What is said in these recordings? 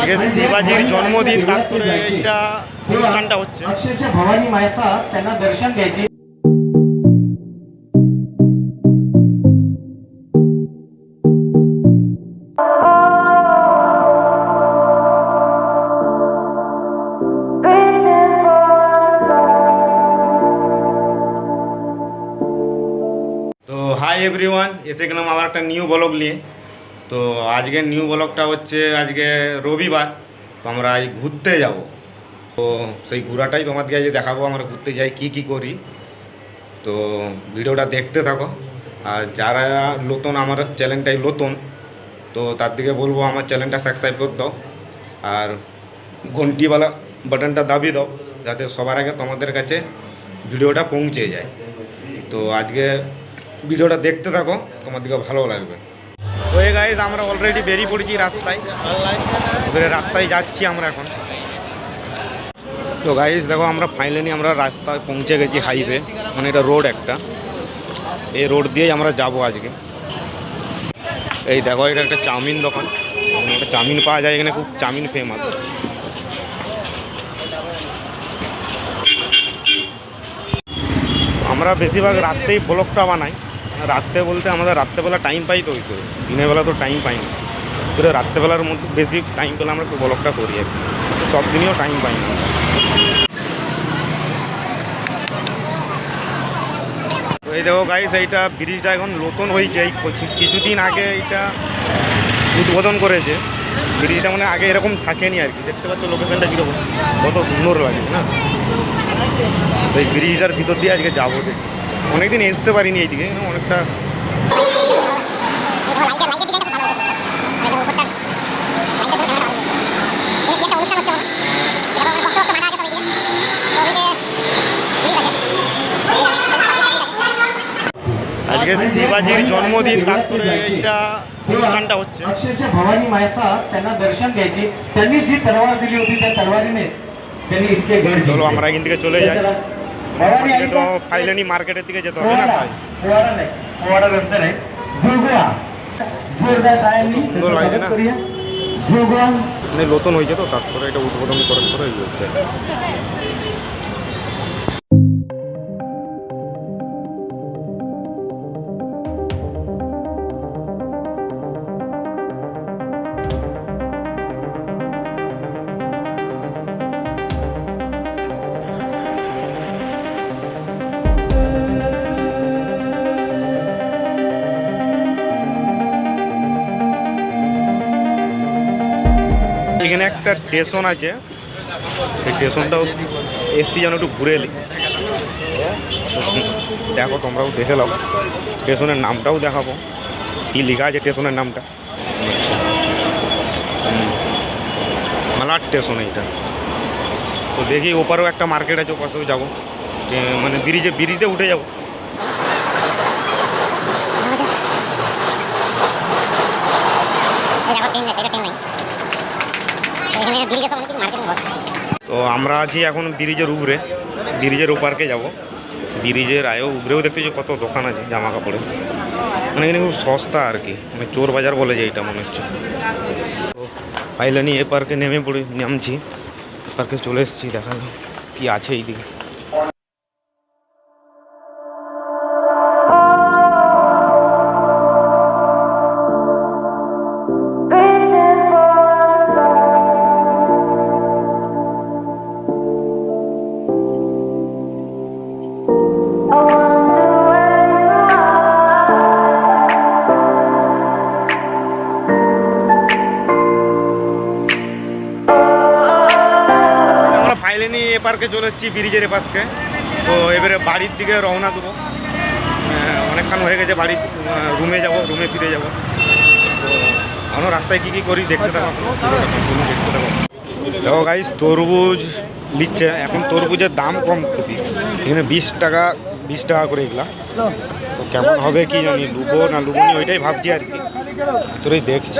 আজকে শিবাজির জন্মদিন তারপরে এইটা অনুষ্ঠানটা হচ্ছে अक्षरशः भवानी माता त्यांना दर्शन द्यायची তো হাই এভরিওয়ান এসে গেলাম আবার একটা নিউ ব্লগ নিয়ে তো আজকের নিউ ব্লগটা হচ্ছে আজকে রবিবার, তো আমরা আজ ঘুরতে যাব। তো সেই ঘোরাটাই তোমাদেরকে আজ দেখাবো, আমরা ঘুরতে যাই কি কি করি। তো ভিডিওটা দেখতে থাকো। আর যারা নতুন, আমার চ্যানেলটাই নতুন, তো তার দিকে বলব, আমার চ্যানেলটা সাবস্ক্রাইব করে দাও। আর ঘন্টিওয়ালা বাটনটা দাবি দাও, যাতে সবার আগে তোমাদের কাছে ভিডিওটা পৌঁছে যায়। তো আজকে ভিডিওটা দেখতে থাকো, তোমাদেরকে ভালো লাগবে। এই গাইজ আমরা অলরেডি বেরিয়ে পড়েছি রাস্তায়। রাস্তায় যাচ্ছি আমরা এখন। তো গাইজ দেখো, আমরা ফাইনালি আমরা রাস্তায় পৌঁছে গেছি হাইওয়ে মানে এটা রোড একটা। এই রোড দিয়েই আমরা যাব আজকে। এই দেখো, এটা একটা চাউমিন দোকান। একটা চাউমিন পাওয়া যায় এখানে, খুব চাউমিন ফেমাস আমরা বেশিরভাগ রাত্রেই ব্লকটা বানাই। রাত্রে বলতে আমরা রাত্রেবেলা টাইম পাই তো ওই করে। দিনের বেলা তো টাইম পাই না। করে রাত্রেবেলার মধ্যে বেশি টাইম পেলে আমরা ব্লগটা করি আর সব দিনেও টাইম পাই না। এই দেখো গাইস এইটা ব্রিজটা এখন নতুন হয়েছে। এই কিছু- কিছুদিন আগে এইটা উদ্বোধন করেছে। ব্রিজটা মানে আগে এরকম থাকেনি আর কি। দেখতে পাচ্ছ লোকেশনটা কীরকম। কত সুন্দর লাগে, না? এই ব্রিজটার ভিতর দিয়ে আজকে যাব দেখি। অনেকদিন আসতে পারিনি এইদিকে অনেকটা আজকে শিবাজির জন্মদিন তারপরে এইটা অনুষ্ঠানটা হচ্ছে अक्षरशः भवानी माता त्यांना दर्शन द्यायची त्यांनी जी तलवार दिली होती त्या तलवारीनेच त्यांनी इतके गड চলো जिंकले. আমরা এখান থেকে চলে যাই এটা তো মার্কেটের দিকে যেতে হবে না ভাই। সুন্দর লাগছে না মানে নতুন হয়েছে তো তারপরে এটা উদ্বোধন করার পরে যাচ্ছে এখানে একটা স্টেশন আছে। সেই স্টেশনটাও এসছি যেন একটু ঘুরে এলি। দেখো, তোমরাও দেখে নাও। স্টেশনের নামটাও দেখাবো। কি লেখা আছে স্টেশনের নামটা। মালাট স্টেশন এইটা। তো দেখি, ওপারেও একটা মার্কেট আছে, ওপাশেও যাব। মানে ব্রিজে ব্রিজে উঠে যাব। তো আমরা আছি এখন ব্রিজের উপরে, ব্রিজের ওপারকে যাব। ব্রিজের আয়ও উপরেও দেখতেছি কত দোকান আছে জামা কাপড়ের মানে এখানে খুব সস্তা আর কি মানে চোর বাজার বলে যে এটা মনে হচ্ছে। তো পাইলানি এ পার্কে নেমে পড়ে, নামছি। পার্কে চলে এসেছি, দেখা কি আছে এইদিকে। পার্কে চলে এসেছি, ব্রিজের পার্কে তো এবারে বাড়ির দিকে রওনা দেবো। অনেকক্ষণ হয়ে গেছে বাড়ির রুমে যাব রুমে ফিরে যাব। আমরা রাস্তায় কী কী করি দেখতে থাকো। দেখতে থাকো দেখো গাইস তরমুজ নিচ্ছে। এখন তরমুজের দাম কম খুবই। এখানে বিশ টাকা বিশ টাকা করে এগুলা। তো কেমন হবে কি জানি, লুবো না লুবনি ওইটাই ভাবছি আর কি। তোরই দেখছি।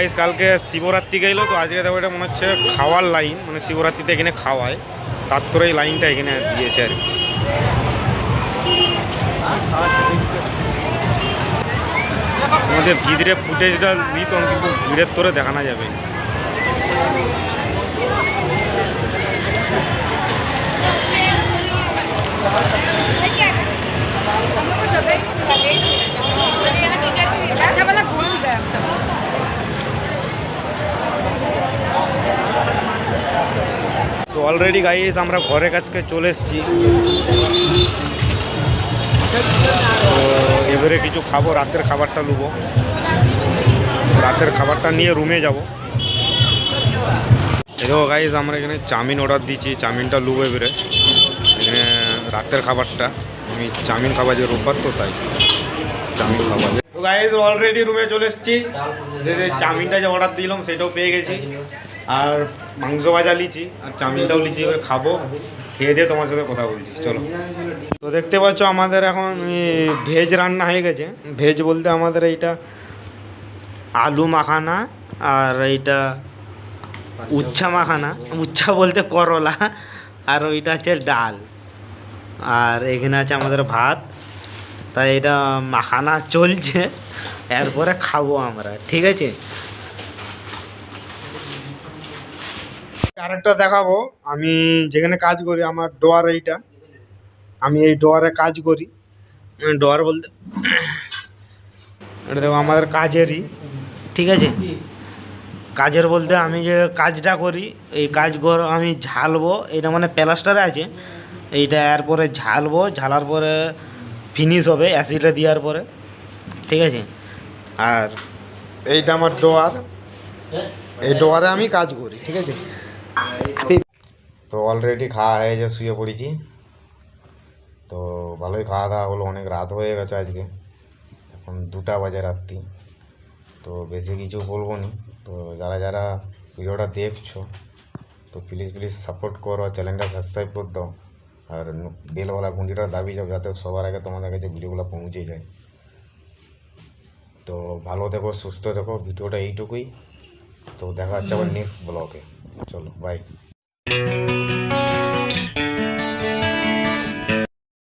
গাইস কালকে শিবরাত্রি গেলো, তো আজকে দেখো এটা মনে হচ্ছে খাওয়ার লাইন মানে শিবরাত্রিতে এখানে খাওয়ায় তার তোর এই লাইনটা এখানে দিয়েছে আর আমাদের ভিড়ে ফুটেজটা দিত কিন্তু ভিড়ের তোরে দেখানো যাবে Thank you. অলরেডি গাইস আমরা ঘরের কাছকে চলে এসেছি। তো এবারে কিছু খাব, রাতের খাবারটা নেব রাতের খাবারটা নিয়ে রুমে যাব। দেখো গাইস আমরা এখানে চাউমিন অর্ডার দিয়েছি, চাউমিনটা লুবো এবারে। এখানে রাতের খাবারটা। আমি চাউমিন খাবার যে রোববার তো, তাই। চাউমিন খাবার তো গাইস অলরেডি রুমে চলে এসেছি। যে চাউমিনটা যে অর্ডার দিলাম, সেটাও পেয়ে গেছি। আর মাংস ভাজা লিচি, আর চাউমিনটাও লিচি খাব। খেয়ে দিয়ে তোমার সাথে কথা বলছি, চলো। তো দেখতে পাচ্ছ আমাদের এখন ভেজ রান্না হয়ে গেছে। ভেজ বলতে আমাদের এইটা আলু মাখানা আর এইটা উচ্ছা মাখানা। উচ্ছা বলতে করলা, আর ওইটা হচ্ছে ডাল। আর এখানে আছে আমাদের ভাত। তাই এটা মাখানা চলছে, এরপরে খাব আমরা, ঠিক আছে? আরেকটা দেখাবো। আমি যেখানে কাজ করি, আমার ডোয়ার এইটা। আমি এই ডোয়ারে কাজ করি। ডোয়ার বলতে এটা দেখো, আমাদের কাজেরই। ঠিক আছে? কাজের বলতে আমি যে কাজটা করি, এই কাজ আমি ঝালবো। এটা মানে প্লাস্টারে আছে। এইটা এরপরে ঝালবো। ঝালার পরে ফিনিশ হবে অ্যাসিডটা দেওয়ার পরে। ঠিক আছে? আর এইটা আমার ডোয়ার। এই ডোয়ারে আমি কাজ করি। ঠিক আছে? তো অলরেডি খাওয়া হয়ে যে শুয়ে পড়েছি তো ভালোই খাওয়া দাওয়া হলো অনেক রাত হয়ে গেছে আজকে এখন দুটা বাজে রাত্রি তো বেশি কিছু বলব নি তো যারা যারা ভিডিওটা দেখছ তো প্লিজ প্লিজ সাপোর্ট করো চ্যানেলটা সাবস্ক্রাইব করে দাও আর বেলওয়ালা ঘুঁটিটা দাবি যাও যাতে সবার আগে তোমাদের কাছে ভিডিওগুলো পৌঁছে যায় তো ভালো দেখো সুস্থ দেখো ভিডিওটা এইটুকুই তো দেখা হচ্ছে আবার নেক্সট ব্লগে চলো বাই